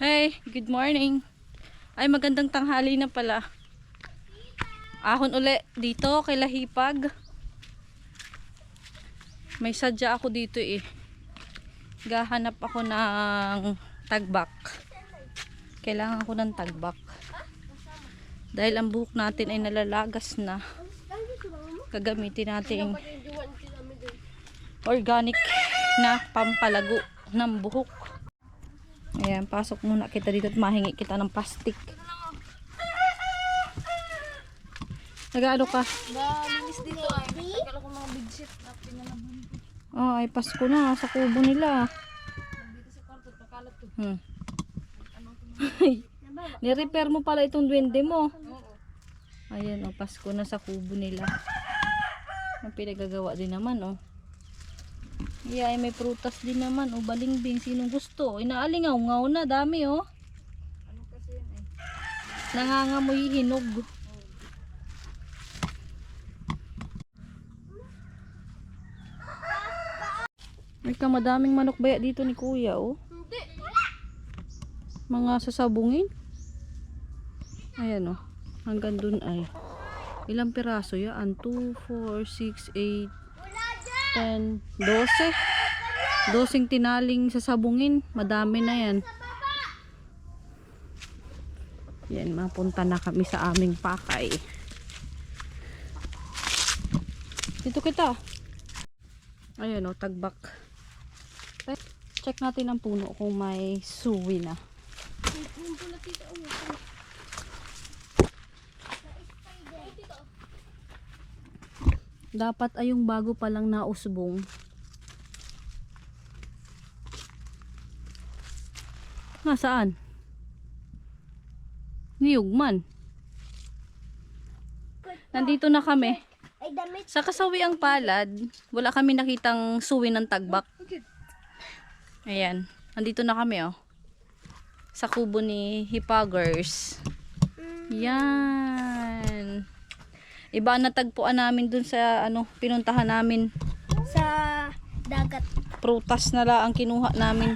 Hey, good morning. Ay, magandang tanghali na pala. Ahon uli dito kay Lahipag. May sadya ako dito eh. Gahanap ako ng tagbak. Kailangan ko ng tagbak. Dahil ang buhok natin ay nalalagas na. Gagamitin natin organic na pampalago ng buhok. Ayan, pasok muna kita dito at mahingi kita ng plastic. Nag-ano ka? Nalinis dito ay. Nagtagal ako mga big shit ko. Oh, ay Pasko na sa kubo nila. Dito sa kwarto, pakalat to. Hmm. Ni-repair mo pala itong duwende mo. Oo. Ayan, oh, Pasko na sa kubo nila. Ang pinagagawa din naman, oh. Yeah, ay may prutas din naman, oh. Balingbing, sinong gusto? Inaalingaw-ngaw na, dami, oh. Ano kasi yun eh. Nangangamoy hinog. May kamadaming manok baya dito ni kuya, oh. Hindi. Mga sasabungin. Ayan, oh. Hanggang dun ay. Ilang piraso yan? 2, 4, 6, 8, 10, 12. Dosing tinaling sasabungin. Madami na yan. Yan, mapunta na kami sa aming pakay. Dito kita. Ayan o, tagbak. Eh, Check natin ang puno kung may suwi na. Dapat ay yung bago pa lang nausbong. Nasaan? Niyugman. Nandito na kami. Sa kasawiang palad, wala kami nakitang suwi ng tagbak. Ayan. Nandito na kami, oh. Sa kubo ni Hippagers. Yan. Iba natagpuan namin dun sa, ano, pinuntahan namin. Sa dagat. Prutas na lang ang kinuha namin.